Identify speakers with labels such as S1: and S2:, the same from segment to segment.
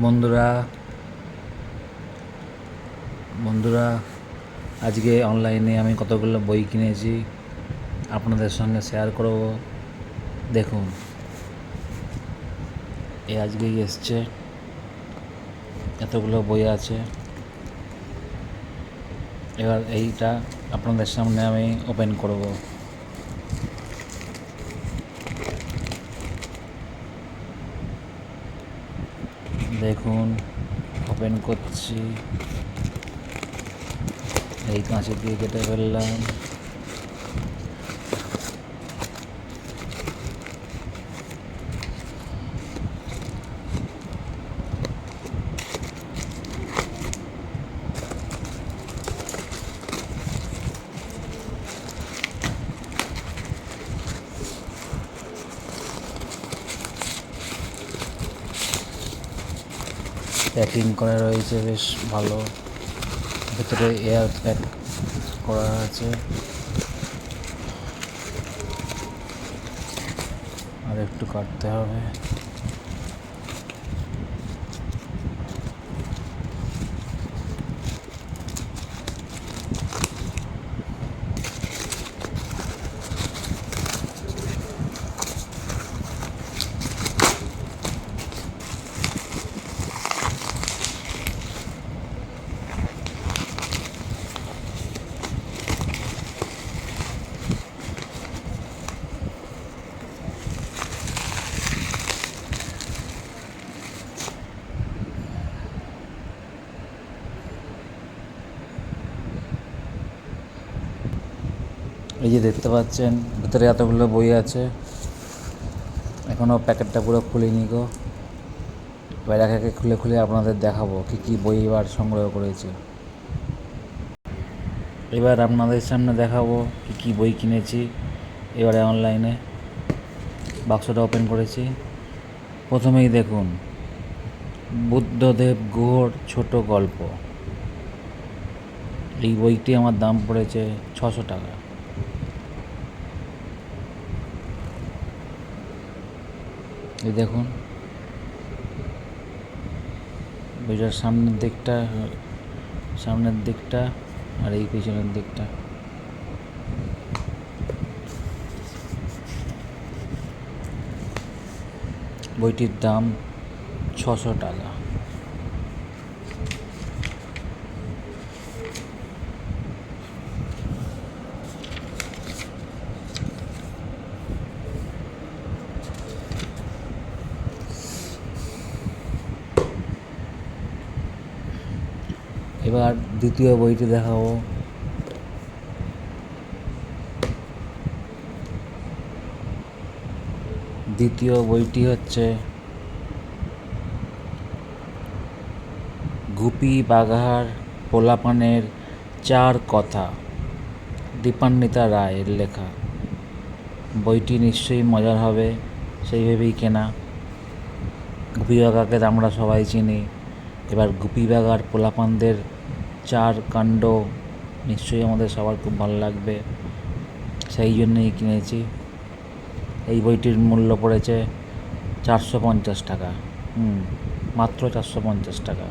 S1: বন্ধুরা বন্ধুরা, আজকে অনলাইনে আমি কতগুলো বই কিনেছি আপনাদের সঙ্গে শেয়ার করব। দেখুন, এ আজকেই এসছে। এতগুলো বই আছে। এবার এইটা আপনাদের সামনে আমি ওপেন করব। দেখুন ওপেন করছি। এই কাঁচের দিয়ে কেটে ফেললাম। প্যাকিং করা রয়েছে বেশ ভালো। ভেতরে এয়ার প্যাক করা আছে। আর একটু কাটতে হবে। যে দেখতে পাচ্ছেন। ভিতরে এতগুলো বই আছে। এখনও প্যাকেটটা পুরো খুলিনি গো। এবার খুলে খুলে আপনাদের দেখাবো কী কী বই এবার সংগ্রহ করেছি। এবার আপনাদের সামনে দেখাবো কী কী বই কিনেছি। এবারে অনলাইনে বাক্সটা ওপেন করেছি। প্রথমেই দেখুন, বুদ্ধদেব গুহর ছোট গল্প। এই বইটি আমার দাম পড়েছে ছশো টাকা। এই দেখুন। বইটার সামনের দিকটা সামনের দিকটা আর এই পিছনের দিকটা। বইটির দাম ছশো টাকা। এবার দ্বিতীয় বইটি দেখাবো। দ্বিতীয় বইটি হচ্ছে গুপি বাঘার পোলাপানের চার কথা, দীপান্বিতা রায়ের লেখা। বইটি নিশ্চয়ই মজার হবে, সেই ভেবেই কেনা। গুপি বাঘাকে আমরা সবাই চিনি। এবার গুপি বাঘার পোলাপানদের চার কাণ্ড নিশ্চয়ই আমাদের সবার খুব ভালো লাগবে। সেই জন্যই কিনেছি। এই বইটির মূল্য পড়েছে চারশো পঞ্চাশ টাকা। হুম, মাত্র চারশো পঞ্চাশ টাকা।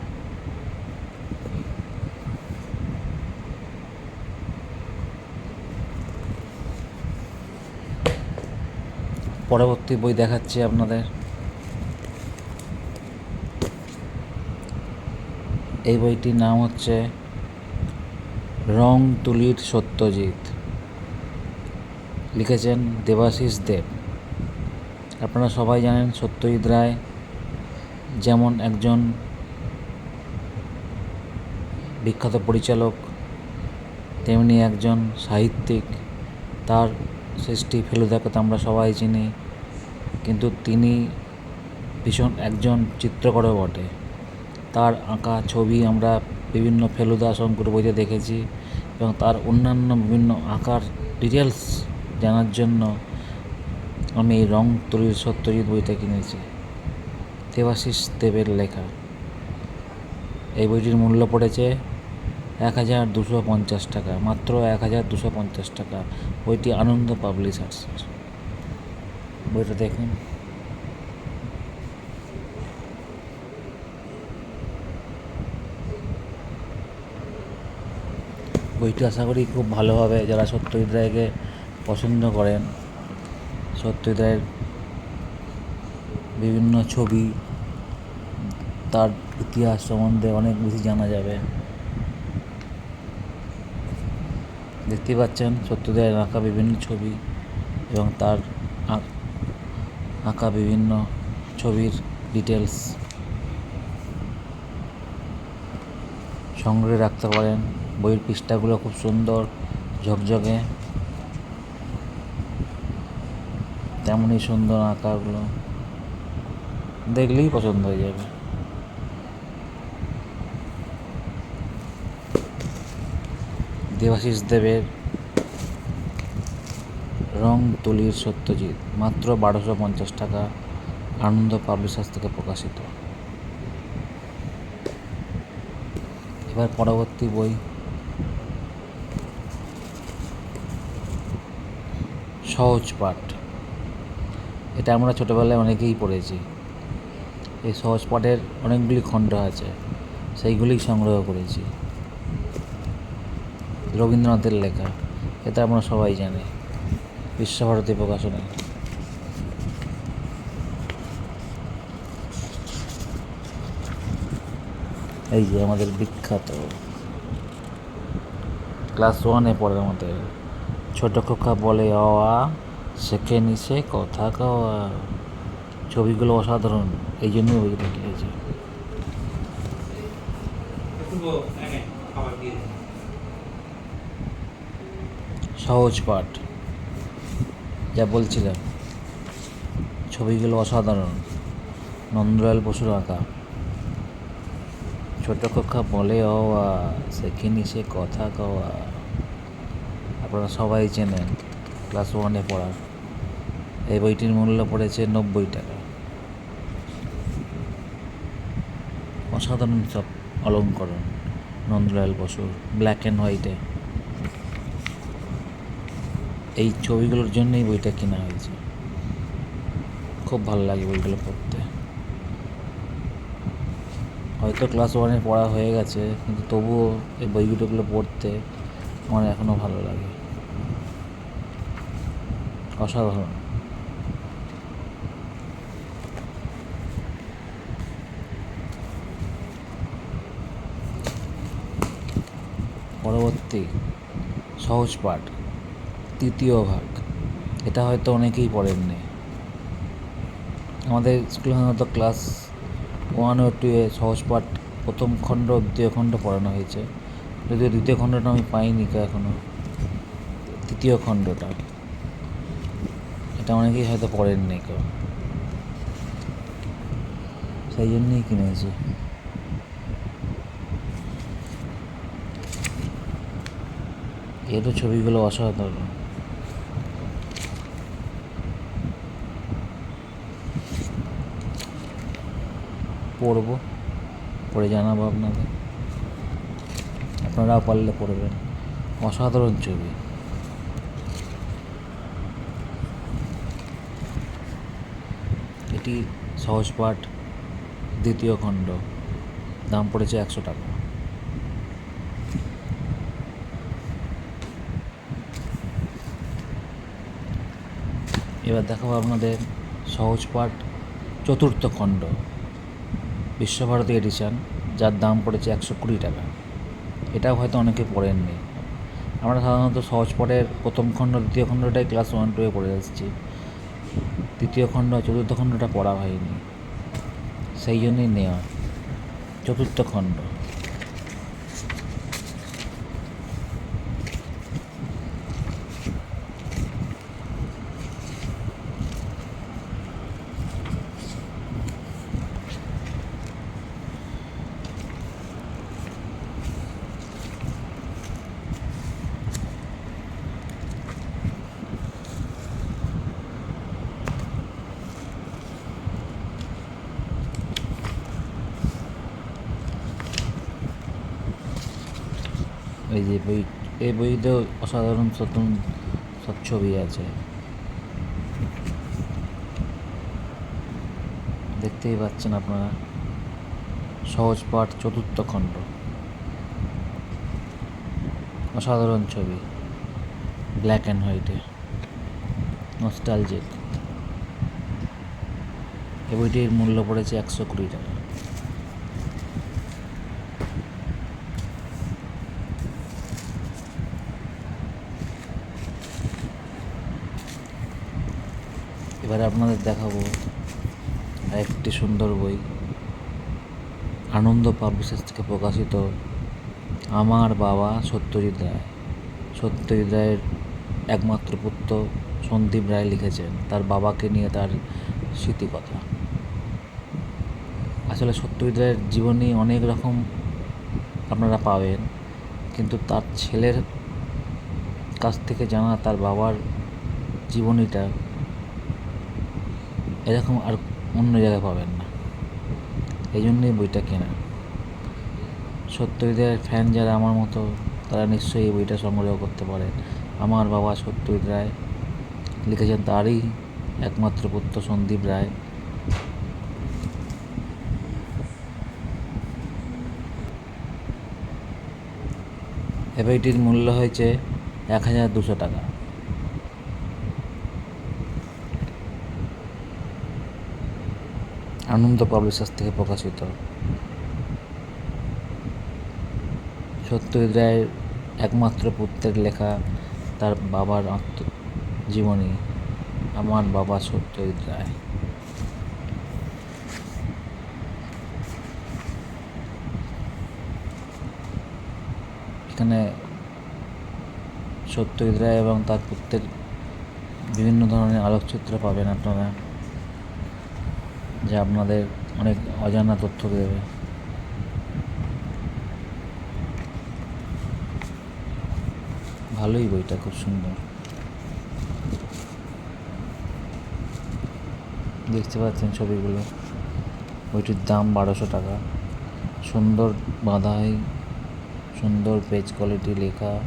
S1: পরবর্তী বই দেখাচ্ছি আপনাদের। এই বইটির নাম হচ্ছে রং তুলির সত্যজিৎ। লিখেছেন দেবাশিস দেব। আপনারা সবাই জানেন সত্যজিৎ রায় যেমন একজন বিখ্যাত পরিচালক, তেমনি একজন সাহিত্যিক। তার সৃষ্টি ফেলুদাকে তো আমরা সবাই চিনি, কিন্তু তিনি ভীষণ একজন চিত্রকরও বটে। তার আঁকা ছবি আমরা বিভিন্ন ফেলুদা শঙ্কুর বইতে দেখেছি। এবং তার অন্যান্য বিভিন্ন আঁকার ডিটেলস জানার জন্য আমি এই রং তুলির সত্যজিৎ বইটা কিনেছি। দেবাশিস দেবের লেখা। এই বইটির মূল্য পড়েছে এক হাজার দুশো পঞ্চাশ টাকা, মাত্র এক হাজার দুশো পঞ্চাশ টাকা। বইটি আনন্দ পাবলিশার্স। বইটা দেখুন। বইটি আশা করি খুব ভালো হবে যারা সত্যজিৎ রায়কে পছন্দ করেন, সত্যজিৎ রায়ের বিভিন্ন ছবি, তার ইতিহাস সম্বন্ধে অনেক বেশি জানা যাবে। দেখতে পাচ্ছেন, সত্যজিৎ আঁকা বিভিন্ন ছবি এবং তার আঁকা বিভিন্ন ছবির ডিটেলস সংগ্রহে রাখতে পারেন। বইয়ের পৃষ্ঠাগুলো খুব সুন্দর, ঝকঝকে। তেমনই সুন্দর আঁকাগুলো। দেখলেই পছন্দ হয়ে যাবে। দেবাশিস দেবের রং তুলির সত্যজিৎ, মাত্র বারোশো পঞ্চাশ টাকা আনন্দ পাবলিশার্স থেকে প্রকাশিত। এবার পরবর্তী বই। সহজ পাঠ। এটা আমরা ছোটোবেলায় অনেকেই পড়েছি। এই সহজ পাঠের অনেকগুলি খণ্ড আছে সেইগুলি সংগ্রহ করেছি। রবীন্দ্রনাথের লেখা, এটা আমরা সবাই জানি। বিশ্বভারতী প্রকাশনী। এই যে আমাদের বিখ্যাত। ক্লাস ওয়ানে পড়ে আমাদের ছোট খোকা বলে অ আ শেখে নিচে কথা কওয়া। ছবিগুলো অসাধারণ, এই জন্যই বইটা কিনেছি সহজ পাঠ, যা বলছিলাম। ছবিগুলো অসাধারণ, নন্দলাল বসুর আঁকা। ছোট কক্ষা বলে ও আ শেখেনি সে কথা কওয়া। আপনারা সবাই চেনেন ক্লাস ওয়ানে পড়া এই বইটির মূল্য পড়েছে নব্বই টাকা। অসাধারণ সব অলঙ্করণ, নন্দলাল বসুর ব্ল্যাক অ্যান্ড হোয়াইটে এই ছবিগুলোর জন্যই বইটা কেনা হয়েছে। খুব ভালো লাগে বইগুলো পড়তে। হয়তো ক্লাস ওয়ানে পড়া হয়ে গেছে, কিন্তু তবুও এই বইগুলোগুলো পড়তে আমার এখনও ভালো লাগে। অসাধারণ। পরবর্তী, সহজ পাঠ, তৃতীয় ভাগ। এটা হয়তো অনেকেই পড়েননি। আমাদের স্কুলে সাধারণত ক্লাস ওয়ান ও টুয়ে সহজ পাঠ প্রথম খণ্ড, দ্বিতীয় খণ্ড পড়ানো হয়েছে। যদিও দ্বিতীয় খণ্ডটা আমি পাইনি এখনও তৃতীয় খণ্ডটা। এটা অনেকেই হয়তো পড়েননি কেউ। সেই জন্যই কিনেছি। এরও ছবিগুলো অসাধারণ। পড়ব পড়ে জানাব আপনাদের। আপনারাও পারলে পড়বেন অসাধারণ ছবি। এটি সহজ পাঠ, দ্বিতীয় খণ্ড। দাম পড়েছে একশো টাকা। এবার দেখাবো আপনাদের সহজ পাঠ, চতুর্থ খণ্ড। বিশ্বভারতী এডিশন যার দাম পড়েছে একশো কুড়ি টাকা। এটাও হয়তো অনেকে পড়েননি। আমরা সাধারণত সহজ পাঠের প্রথম খণ্ড, দ্বিতীয় খণ্ডটাই ক্লাস ওয়ান টুয়ে পড়ে এসেছি তৃতীয় খণ্ড চতুর্থ খণ্ডটা পড়া হয়নি। সেই জন্যই নেওয়া। চতুর্থ খণ্ড। এই যে বই, এই বইতেও অসাধারণ সব ছবি আছে। দেখতেই পাচ্ছেন আপনারা, সহজ পাঠ চতুর্থ খণ্ড। অসাধারণ ছবি ব্ল্যাক অ্যান্ড হোয়াইটে নস্টালজিক এই বইটির মূল্য পড়েছে একশো কুড়ি টাকা। এবারে আপনাদের দেখাবো একটি সুন্দর বই। আনন্দ পাবলিশার্স থেকে প্রকাশিত আমার বাবা সত্যজিৎ রায়। সত্যজিৎ রায়ের একমাত্র পুত্র সন্দীপ রায় লিখেছেন। তার বাবাকে নিয়ে তার স্মৃতিকথা। আসলে সত্যজিৎ রায়ের জীবনী অনেক রকম আপনারা পাবেন, কিন্তু তার ছেলের কাছ থেকে জানা তার বাবার জীবনীটা এরকম আর অন্য জায়গায় পাবেন না। এই জন্যই বইটা কেনা। সত্যজিতের ফ্যান যারা আমার মতো, তারা নিশ্চয়ই এই বইটা সংগ্রহ করতে পারে আমার বাবা সত্যজিৎ রায়, লিখেছেন তারই একমাত্র পুত্র সন্দীপ রায়। এ বইটির মূল্য হয়েছে এক হাজার দুশো টাকা। আনন্দ পাবলিশার্স থেকে প্রকাশিত। সত্যজিৎ রায়ের একমাত্র পুত্রের লেখা, তার বাবার আত্মজীবনী, আমার বাবা সত্যজিৎ রায় এখানে সত্যজিৎ রায় এবং তার পুত্রের বিভিন্ন ধরনের আলোকচিত্র পাবেন আপনারা। যা আপনাদের অনেক অজানা তথ্য দেবে। ভালোই বইটা, খুব সুন্দর। দেখতে পাচ্ছেন ছবিগুলো। বইটির দাম বারোশো টাকা। সুন্দর বাঁধাই, সুন্দর পেজ কোয়ালিটি লেখা।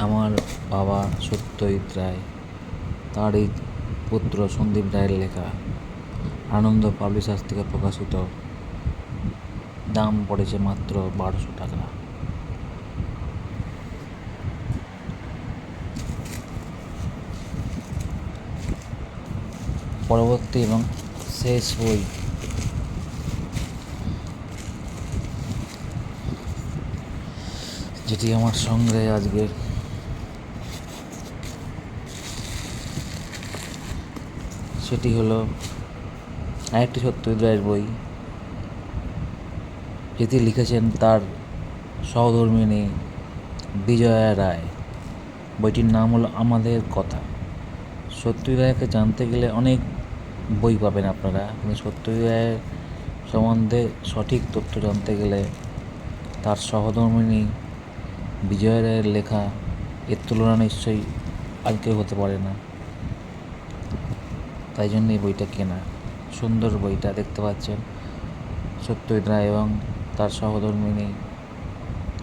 S1: আমার বাবা সত্যজিৎ রায়। তার এই পুত্র সন্দীপ রায়ের লেখা। আনন্দ পাবলিশার্স থেকে প্রকাশিত। দাম পড়েছে মাত্র বারোশো টাকা। পরবর্তী এবং শেষ বই। যেটি আমার সঙ্গে আজকে সেটি হলো আরেকটি সত্যজিৎ রায়ের বই। যেটি লিখেছেন তার সহধর্মিণী বিজয়া রায়। বইটির নাম হলো আমাদের কথা। সত্যজিৎ রায়কে জানতে গেলে অনেক বই পাবেন আপনারা। কিন্তু সত্যজিৎ রায়ের সম্বন্ধে সঠিক তথ্য জানতে গেলে তার সহধর্মিনী বিজয় রায়ের লেখা এর তুলনা নিশ্চয়ই আর কেউ হতে পারে না। তাই জন্য এই বইটা কেনা। সুন্দর বইটা, দেখতে পাচ্ছেন। সত্যজিৎ রায় এবং তার সহধর্মিণী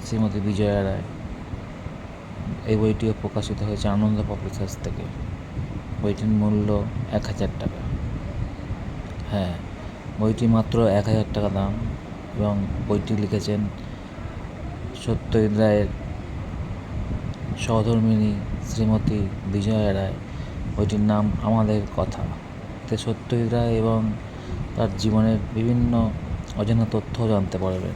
S1: শ্রীমতী বিজয়া রায়। এই বইটিও প্রকাশিত হয়েছে আনন্দ পাবলিশার্স থেকে। বইটির মূল্য এক হাজার টাকা। হ্যাঁ বইটি মাত্র এক হাজার টাকা দাম এবং বইটি লিখেছেন সত্যজিৎ রায়ের সহধর্মিণী শ্রীমতী বিজয়া রায়। বইটির নাম আমাদের কথা। এতে সত্যজিৎ রায় এবং তার জীবনের বিভিন্ন অজানা তথ্য জানতে পারবেন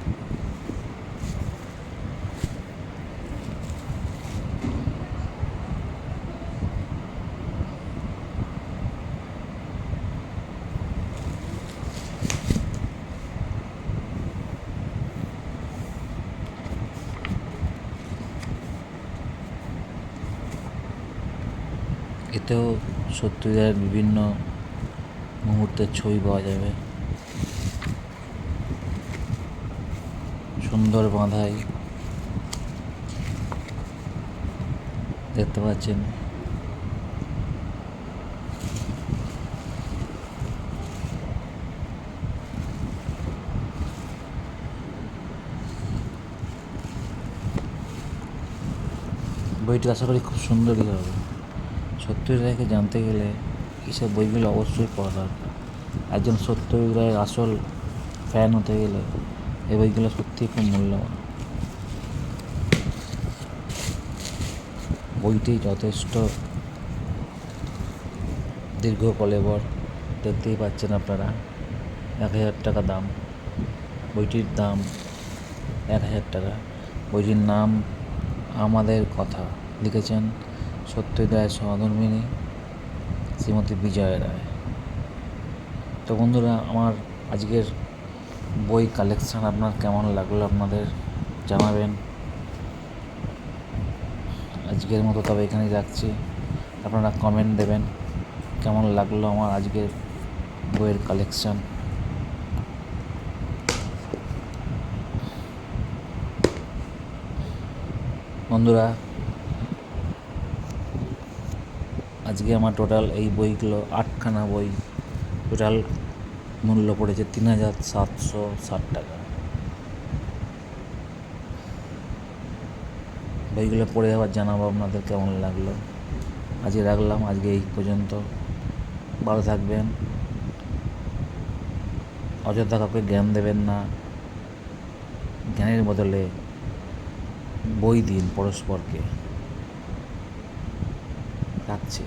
S1: এতেও সত্যজিতের বিভিন্ন মুহূর্তের ছবি পাওয়া যাবে। সুন্দর বাঁধাই দেখতে পাচ্ছেন। বইটি আশা করি খুব সুন্দরই হবে। সত্যি রায়কে জানতে গেলে এইসব বইগুলো অবশ্যই পড়া দরকার। একজন সত্যিকারের আসল ফ্যান হতে গেলে এই বইগুলো সত্যিই খুব মূল্যবান। বইটি যথেষ্ট দীর্ঘ কলেবর, দেখতেই পাচ্ছেন আপনারা, এক হাজার টাকা দাম। বইটির দাম এক হাজার টাকা। বইটির নাম আমাদের কথা লিখেছেন সত্যদয় সহধর্মিনী শ্রীমতী বিজয় রায়। তো বন্ধুরা, আমার আজকের বই কালেকশান আপনার কেমন লাগল আপনাদের জানাবেন। আজকের মতো তবে এখানেই রাখছি। আপনারা কমেন্ট দেবেন কেমন লাগল আমার আজকের বইয়ের কালেকশান বন্ধুরা আজকে আমার টোটাল এই বইগুলো আটখানা বই টোটাল মূল্য পড়েছে তিন হাজার সাতশো ষাট টাকা। বইগুলো পড়ে আবার জানাব আপনাদের কেমন লাগল। আজকে রাখলাম, আজকে এই পর্যন্ত। ভালো থাকবেন। অযথা কাউকে জ্ঞান দেবেন না। জ্ঞানের বদলে বই দিন পরস্পরকে। রাখছি।